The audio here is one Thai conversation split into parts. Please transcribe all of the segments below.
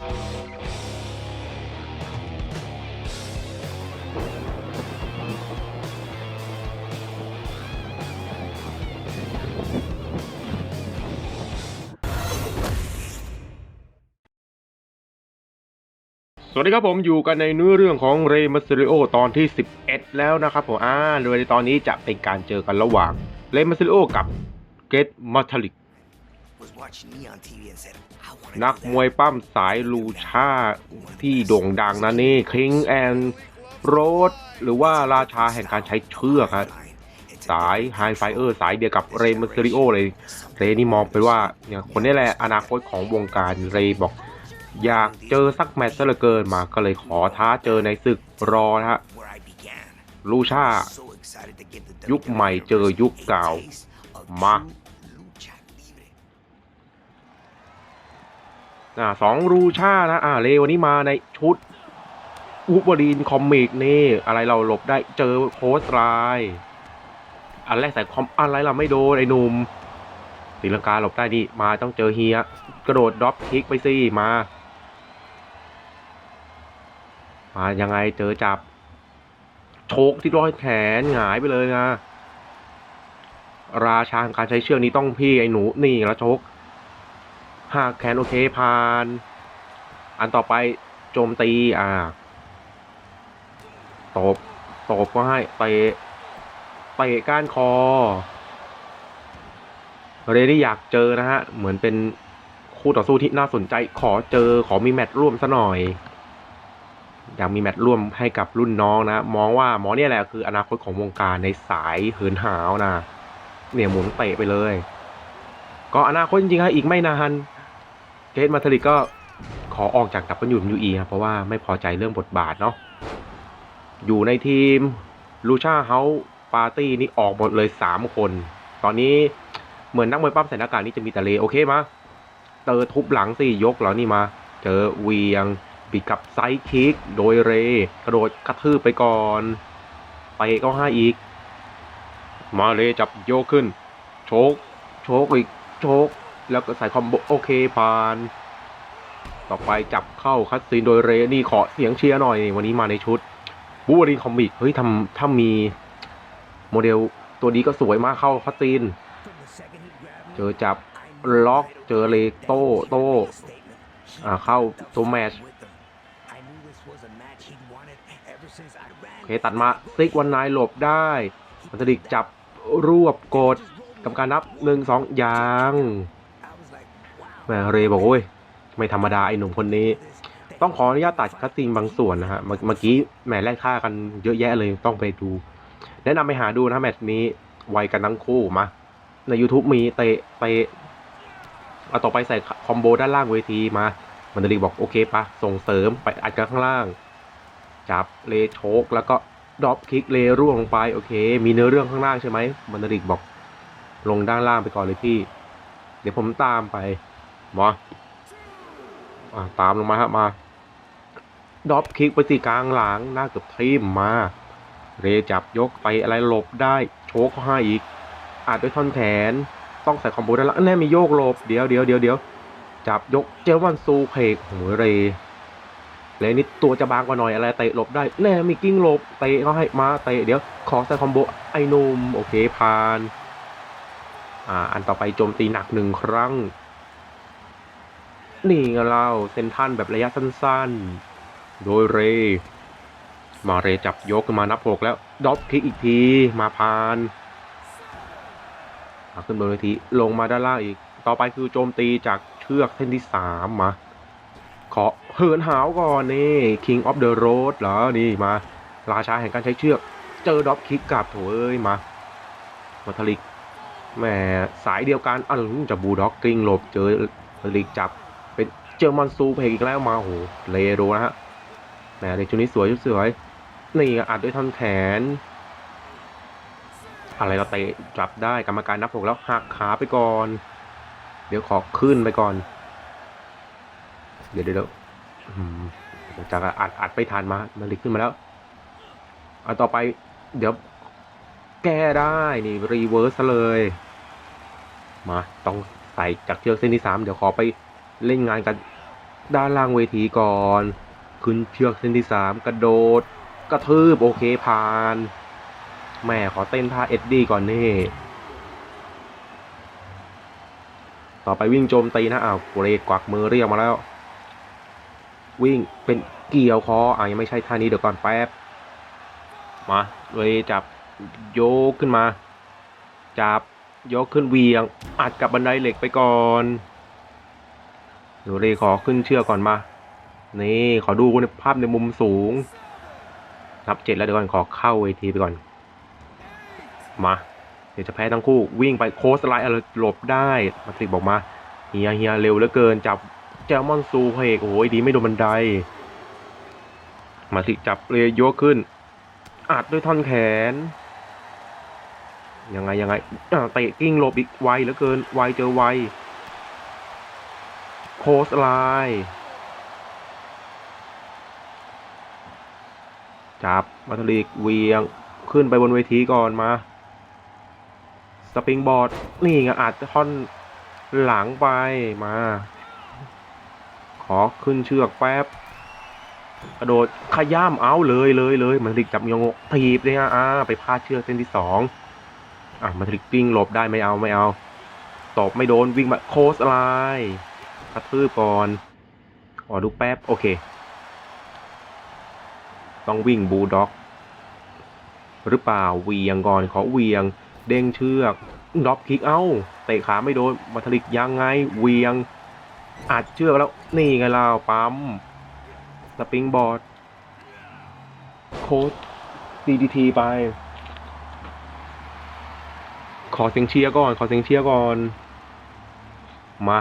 สวัสดีครับผมอยู่กันในเนื้อเรื่องของเรมัส r ริโอตอนที่ 11 แล้วนะครับผมอ่าโดยในตอนนี้จะเป็นการเจอกันระหว่างเรมัส r ริโอกับเกตมัทลิก นักมวยปั้มสายลูชาที่โด่งดังนะนี่คิงแอนโรดหรือว่าราชาแห่งการใช้เชือกครับสายไฮไฟเออร์สายเดียวกับเรมัส r ริโอเลยเรนี่มองไปว่าเนี่ยคนนี้แหละอนาคตของวงการเรบอก อยากเจอสักแมตช์ซะเหลือเกินมาก็เลยขอท้าเจอในศึกรอนะฮะ where I began. ลูชา So excited to get the ยุคใหม่เจอยุคเก่า taste of มา อ่าสองรูชานะอ่าเลวันนี้มาในชุดอูบรีนคอมิกนี่อะไรเราหลบได้เจอโพสต์ไลน์อันแรกใส่คอมอะไรเราไม่โดนไอ้หนุ่มตีลังกาหลบได้ดิมาต้องเจอเฮียกระโดดดรอปคิกไปสิมา มายังไงเจอจับโชกที่ร้อยแขนหงายไปเลยนะ ราชาการใช้เชือกนี้ต้องพี่ไอ้หนูนี่แล้วโชก หากแขนโอเคผ่าน อันต่อไปโจมตีอ่าตบตบก็ให้เตะเตะก้านคอ เรดี้อยากเจอนะฮะ เหมือนเป็นคู่ต่อสู้ที่น่าสนใจขอเจอขอมีแมตช์ร่วมซะหน่อย อยากมีแมตช์ร่วมให้กับรุ่นน้องนะ มองว่าหมอเนี่ยแหละคืออนาคตของวงการในสายเหินหาวนะ เนี่ยหมุนเตะไปเลย ก็อนาคตจริงๆฮะอีกไม่นาน เกตมาทริกก็ขอออกจากดับเบิลยูยูอีครับเพราะว่าไม่พอใจเรื่องบทบาทเนาะอยู่ในทีมลูชาเฮาปาร์ตี้นี่ออกหมดเลยสามคน ตอนนี้เหมือนนักมวยปั้มใส่หน้ากากนี่จะมีแต่เลโอเคมะเตอทุบหลังสิยกแล้วนี่มา เจอเวียงปิดกับไซคิกโดยเร กระโดดกระทืบไปก่อนไปก็ให้อีก มาเลจับโยกขึ้น โชกโชกอีก โชก แล้วก็ใส่คอมโบโอเคผ่าน ต่อไปจับเข้าคัดซีนโดยเรนี่ขอเสียงเชียร์หน่อย วันนี้มาในชุดบูวารีคอมิกเฮ้ยทำถ้ามี โมเดลตัวนี้ก็สวยมากเข้าคัดซีน เจอจับล็อกเจอเลโต้โต้อ่าเข้าตัวแมชโอเคตัดมาซิกวันนายหลบได้มันตดิกจับรวบกดกรรมการนับหนึ่งสองยาง แมเรบอกโอ้ยไม่ธรรมดาไอ้หนุ่มคนนี้ ต้องขออนุญาตตัดคัสซีนบางส่วนนะฮะเมื่อกี้แหมแลกค่ากันเยอะแยะเลยต้องไปดู แนะนำไปหาดูนะแมตช์นี้ไวกันทั้งคู่มา ใน YouTube มีเตะเตะเอาต่อไปใส่คอมโบด้านล่างเวทีมา มันดิกบอกโอเคปะส่งเสริมไปอัดกันข้างล่าง จับเลโชกแล้วก็ดรอปคิกเลร่วงลงไปโอเค มีเนื้อเรื่องข้างล่างใช่ไหมมันริกบอกลงด้านล่างไปก่อนเลยพี่ เดี๋ยวผมตามไป มาอะตามลงมาฮะมาดรอปคิกไปสีกลางหลังหน้าเกือบทิมมา เรจับยกไปอะไรหลบได้ โชกเขาให้อีก อาจด้วยท่อนแขน ต้องใส่คอมโบด้านล่างแน่มีโยกหลบ เดี๋ยวเดี๋ยวเดี๋ยวเดี๋ยวจับยกเจวันซูเพกโหเรเลยนี่ตัวจะบางกว่าหน่อยอะไรเตะหลบได้ แน่มีกิ้งหลบเตะเขาให้มาเตะเดี๋ยวขอใส่คอมโบไอ้นุ่มโอเคผ่าน อ่าอันต่อไปโจมตีหนักหนึ่งครั้ง นี่ไงเราเซนทันแบบระยะสั้นๆ โดยเร มาเรจับยกขึ้นมานับหกแล้วดรอปคิกอีกทีมาพานาขึ้นบนเวทีลงมาด้านล่างอีก ต่อไปคือโจมตีจากเชือกเส้นที่สามมา ขอเหินหาวก่อนนี่ King of the Road เหรอ นี่มา ราชาแห่งการใช้เชือก เจอดรอปคิกกลับโถเอ้ย มามาทลิกแหมสายเดียวกันอะจะบูด็อกกิ้งหลบเจอทลิกจับ เป็นเจอมอนซูเพกอีกแล้วมาโหเลโดนะฮะแหมเด็กชุดนี้สวยชุดสวยนี่อัดด้วยท่อนแขน อะไรเราเตะจับได้กรรมการนับหกแล้วหักขาไปก่อน เดี๋ยวขอขึ้นไปก่อน เดี๋ยวเดี๋ยวจากอัดอัดไปทานมามันลิกขึ้นมาแล้วเอาต่อไป เดี๋ยวแก้ได้นี่รีเวิร์สเลย มาต้องใส่จากเชือกเส้นที่สามเดี๋ยวขอไป เล่นงานกันด้านล่างเวทีก่อน ขึ้นเชือกเส้นที่สามกระโดด กระทืบโอเคผ่าน แม่ขอเต้นท่าเอ็ดดี้ก่อนนี่ ต่อไปวิ่งโจมตีนะอ้าวเกรดกวักมือเรียกมาแล้ว วิ่งเป็นเกี่ยวคออะยังไม่ใช่ท่านี้เดี๋ยวก่อนแป๊บ มาเลยจับโยกขึ้นมา จับยกขึ้นเวียง อัดกับบันไดเหล็กไปก่อน เดี๋ยวเรขอขึ้นเชือกก่อนมา นี่ขอดูในภาพในมุมสูง นับเจ็ดแล้วเดี๋ยวก่อนขอเข้าเวทีไปก่อน มา เดี๋ยวจะแพ้ทั้งคู่ วิ่งไปโค้ชไลน์อะไรหลบได้มาติกบอกมา เฮียเฮียเร็วเหลือเกิน จับแจลมอนซูเพกโอ้ยดีไม่โดนบันได มาติกจับเลยยกขึ้นอัดด้วยท่อนแขนยังไงยังไงเตะกิ้งหลบอีกไวเหลือเกินไวเจอไว โคสไลน์จับมาทลิกเวียงขึ้นไปบนเวทีก่อนมา สปริงบอร์ด นี่ไงอาจจะท่อนหลังไปมา ขอขึ้นเชือกแป๊บ กระโดดขย้ำเอาเลยเลยเลยมันติกจับยงถีบเลยฮะอ่าไปพลาดเชือกเส้นที่สองอะมันติกวิ่งหลบได้ไม่เอาไม่เอาตบไม่โดนวิ่งมาโคสไลน์ กระทืบก่อนขอดูแป๊บ โอเค ต้องวิ่งบูลด็อก หรือเปล่าเวียงก่อนขอเวียง เด้งเชือกด็อปคิกเอ้าเตะขาไม่โดนมาทลิกยังไงเวียง อัดเชือกแล้วนี่ไงเราปั๊มสปริงบอร์ดโค้ด DDT ไป ขอเสียงเชียร์ก่อน ขอเสียงเชียร์ก่อน มา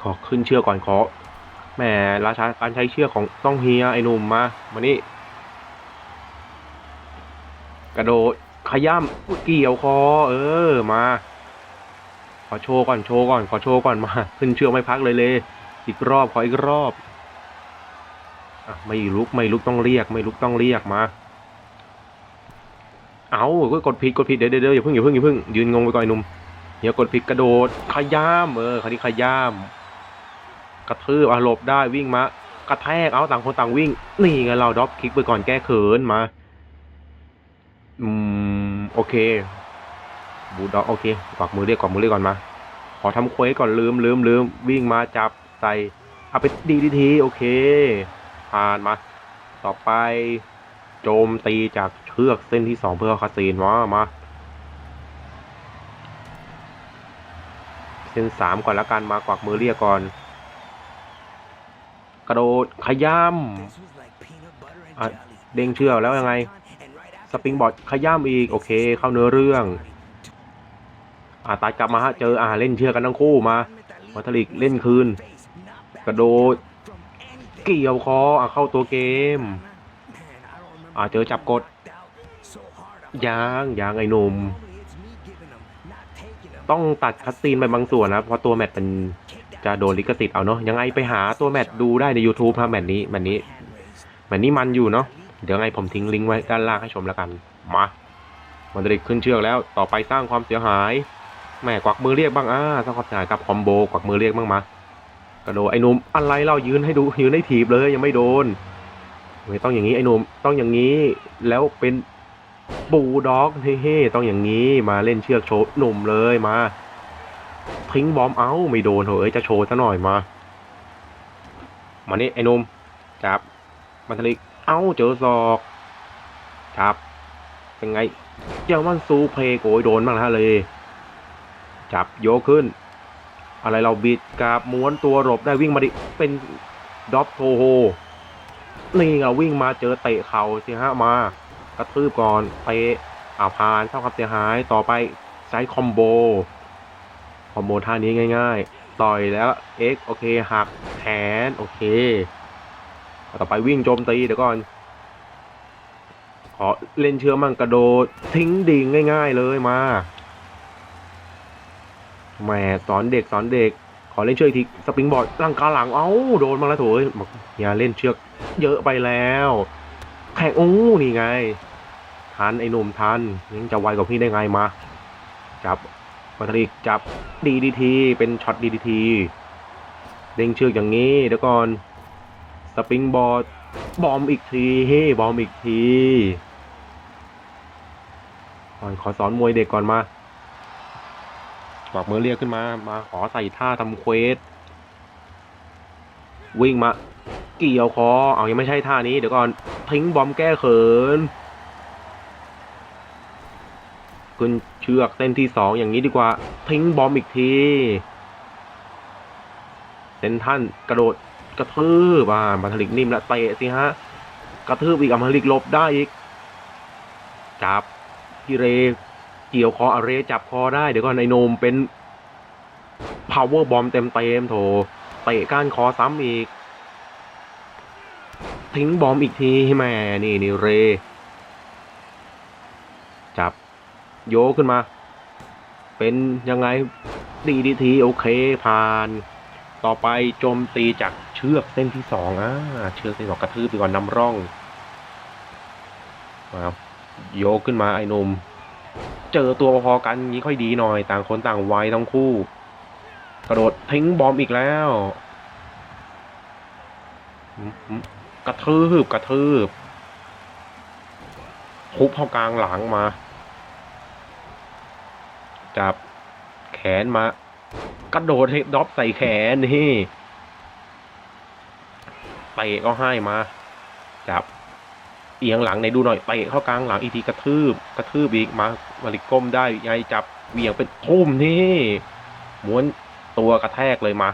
ขอขึ้นเชือกก่อนขอแหมราชาการใช้เชือกของต้องเฮียไอ้หนุ่มมามานี่กระโดดขย้ำเกี่ยวคอ เออมา ขอโชว์ก่อนโชว์ก่อนขอโชว์ก่อนมา ขึ้นเชือกไม่พักเลยเลยอีกรอบขออีกรอบอะไม่ลุกไม่ลุกต้องเรียก ไม่ลุกต้องเรียกมา เอาก็กดผิดกดผิดเดี๋ยวเดี๋ยวเดี๋ยวอย่าเพิ่งอย่าเพิ่งอย่าเพิ่งยืนงงไปก่อนไอหนุ่มเดี๋ยวกดผิดกระโดดขย้ำเออคราวนี้ขย้ำ กระทืบอะหลบได้วิ่งมากระแทกเอาต่างคนต่างวิ่ง นี่ไงเราดรอปคลิกไปก่อนแก้เขินมา อืมโอเค บูด็อกโอเคกวักมือเรียกกวักมือเรียกก่อนมา ขอทำเควสก่อนลืมลืมลืมวิ่งมาจับใส่เอาไปดีดีทีโอเคผ่านมา ต่อไป โจมตีจากเชือกเส้นที่สองเพื่อคาซีนมามาเส้นสามก่อนละกันมากวักมือเรียกก่อน กระโดดขย้ำเด้งเชือกแล้วยังไง สปริงบอร์ดขย้ำอีก โอเค เข้าเนื้อเรื่องอ่าตัดกลับมาฮะเจออ่าเล่นเชือกกันทั้งคู่มาวัตลิกเล่นคืน กระโดดเกี่ยวคออะเข้าตัวเกมอ่าเจอจับกดยางยางไอ้หนุ่ม ต้องตัดคัดซีนไปบางส่วนนะเพราะตัวแมตช์เป็นจะโดนลิขสิทธิ์เอาเนาะยังไงไปหาตัวแมตช์ดูได้ใน YouTube ครับแมตช์นี้แมตช์นี้แมตช์นี้มันอยู่เนาะเดี๋ยวไงผมทิ้งลิงก์ไว้ด้านล่างให้ชมแล้วกันมามันจะขึ้นเชือกแล้วต่อไปสร้างความเสียหายแม่กวักมือเรียกบ้างอ่าสร้างความเสียหายกับคอมโบกวักมือเรียกบ้างมากระโดดไอ้หนุ่มอะไรเรายืนให้ดูยืนให้ถีบเลยยังไม่โดนไม่ต้องอย่างนี้ไอ้หนุ่มต้องอย่างนี้แล้วเป็น บูด็อกเฮ้ๆต้องอย่างนี้มาเล่นเชือกโชว์หนุ่มเลยมาทิ้งบอมเอาไม่โดนเหอะจะโชว์ซะหน่อยมามานี่ไอ้หนุ่มจับมันทะลิกเอาเจอศอกจับเป็นไงเจ้ามันซูเพลโกยโดนบ้างนะเลยจับโยกขึ้น อะไรเราบิดกราบม้วนตัวหลบได้วิ่งมาดิเป็นดอปโทโฮนี่เราวิ่งมาเจอเตะเข่าสิฮะมา กระทืบก่อนเตะอ่าพานเท่ากับเสียหายต่อไปใช้คอมโบ คอมโบท่านี้ง่าย ๆ ต่อยแล้ว X โอเคหักแขนโอเค ต่อไปวิ่งโจมตีเดี๋ยวก่อน ขอเล่นเชือกมั่งกระโดด ทิ้งดิ่งง่าย ๆเลยมาแหมสอนเด็กสอนเด็ก ขอเล่นเชือกอีกทีสปริงบอร์ดร่างกาหลังเอ้าโดนมาแล้วโถยบอกอย่าเล่นเชือกเยอะไปแล้ว แข่งอู้นี่ไง ทันไอ้หนุ่มทันยังจะไวกว่าพี่ได้ไงมา จับมาทริกจับดีดีทีเป็นช็อตดีดีทีเด้งเชือกอย่างนี้เดี๋ยวก่อนสปริงบอร์ดบอมอีกทีเฮ้บอมอีกทีก่อนขอสอนมวยเด็กก่อนมาบอกมือเรียกขึ้นมา มาขอใส่ท่าทำเควส วิ่งมา เกี่ยวคอ เอายังไม่ใช่ท่านี้ เดี๋ยวก่อนทิ้งบอมแก้เขิน ขึ้นเชือกเส้นที่สองอย่างนี้ดีกว่า ทิ้งบอมอีกทีเซนท่านกระโดดกระทืบอ่ามาทลิกนิ่มและเตะสิฮะ กระทืบอีกอะมาทลิกลบได้อีก จับพี่เรเกี่ยวคออาเรจับคอได้ เดี๋ยวก่อนไอโนมเป็น power bomb เต็มเต็มโถเตะก้านคอซ้ำอีก ทิ้งบอมอีกทีแม่นี่นี่เร จับ โยกขึ้นมา เป็นยังไงดีดีทีโอเคผ่าน ต่อไปโจมตีจากเชือกเส้นที่สองอ่าเชือกเส้นสองกระทืบไปก่อนนำร่องมาโยกขึ้นมาไอ้หนุ่มเจอตัวพอกันงี้ค่อยดีหน่อย ต่างคนต่างไวทั้งคู่ กระโดดทิ้งบอมอีกแล้วกระทืบกระทืบทุบเข้ากลางหลังมา จับแขนมากระโดดให้ดรอปใส่แขนนี่เตะก็ให้มา จับเอียงหลังในดูหน่อยเตะเข้ากลางหลังอีกทีกระทืบ กระทืบอีกมามาลิกก้มได้ยายจับเวียงเป็นทุ่มนี่ม้วนตัวกระแทกเลยมา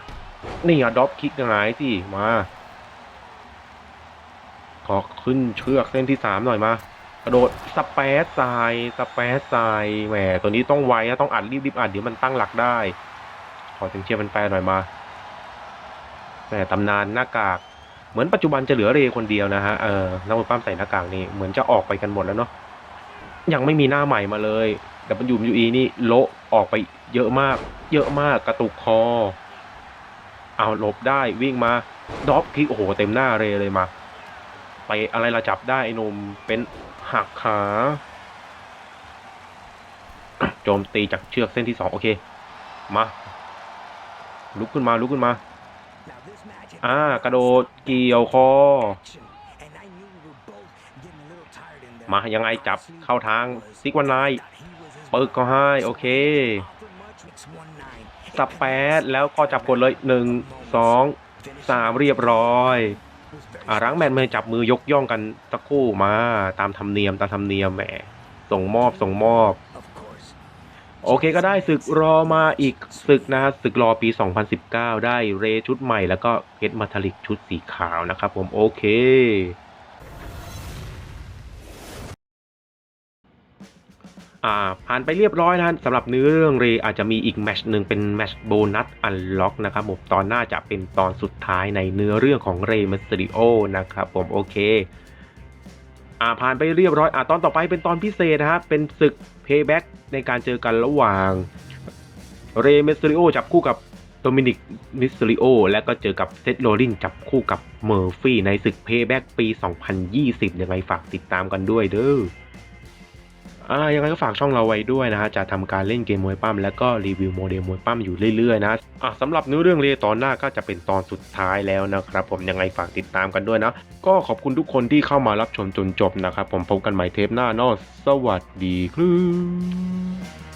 นี่อะดรอปคิกยังไงสิมาขอขึ้นเชือกเส้นที่สามหน่อยมา กระโดดสเปซไซสเปซไซแหมตัวนี้ต้องไวนะต้องอัดรีบรีบอัดเดี๋ยวมันตั้งหลักได้ ขอถึงเชียร์มันแปลหน่อยมาแหมตำนานหน้ากาก เหมือนปัจจุบันจะเหลือเรคนเดียวนะฮะเออนักมวยปั้มใส่หน้ากากนี่เหมือนจะออกไปกันหมดแล้วเนาะยังไม่มีหน้าใหม่มาเลยแต่ปัจจุบันยูอีนี่โละออกไปเยอะมาก เยอะมากกระตุกคอ เอาหลบได้วิ่งมาดรอปคิกโอ้โหเต็มหน้าเรเลยมาไปอะไรราจับได้ไอ้นมเป็น หักขา โจมตีจากเชือกเส้นที่สองโอเค มา ลุกขึ้นมา ลุกขึ้นมา อ่า กระโดดเกี่ยวคอ มายังไงจับเข้าทางซิกวันไน Thought he was his ปึกก็ให้โอเคสแปดแล้วก็จับกดเลยหนึ่งสองสามเรียบร้อย อ่ารังแมนมือจับมือยกย่องกันตะครู่มาตามธรรมเนียมตามธรรมเนียมแหมส่งมอบส่งมอบ Of course. โอเคก็ได้ศึกรอมาอีกศึกนะฮะศึกรอปี 2019 ได้เรชุดใหม่แล้วก็เพชรมาทลิกชุดสีขาวนะครับผมโอเค ผ่านไปเรียบร้อยนะสำหรับเนื้อเรื่องเรอาจจะมีอีกแมชหนึ่งเป็นแมชโบนัสอันล็อกนะครับผมตอนหน้าจะเป็นตอนสุดท้ายในเนื้อเรื่องของเรมัสติโอนะครับผมโอเคอ่าผ่านไปเรียบร้อยอ่าตอนต่อไปเป็นตอนพิเศษนะฮะเป็นศึกเพย์แบ็กในการเจอกันระหว่างเรเมสติโอจับคู่กับโดมินิกมิสติโอและก็เจอกับเซตโรลินจับคู่กับเมอร์ฟี่ในศึกเพย์แบ็กปี 2020 ยังไงฝากติดตามกันด้วยเด้อ อ่ายังไงก็ฝากช่องเราไว้ด้วยนะฮะจะทำการเล่นเกมมวยปั้มแล้วก็รีวิวโมเดลมวยปั้มอยู่เรื่อยๆนะอะสำหรับเนื้อเรื่องเรตอนหน้าก็จะเป็นตอนสุดท้ายแล้วนะครับ ผมยังไงฝากติดตามกันด้วยนะ ก็ขอบคุณทุกคนที่เข้ามารับชมจนจบนะครับ ผมพบกันใหม่เทปหน้าเนอะสวัสดีครับ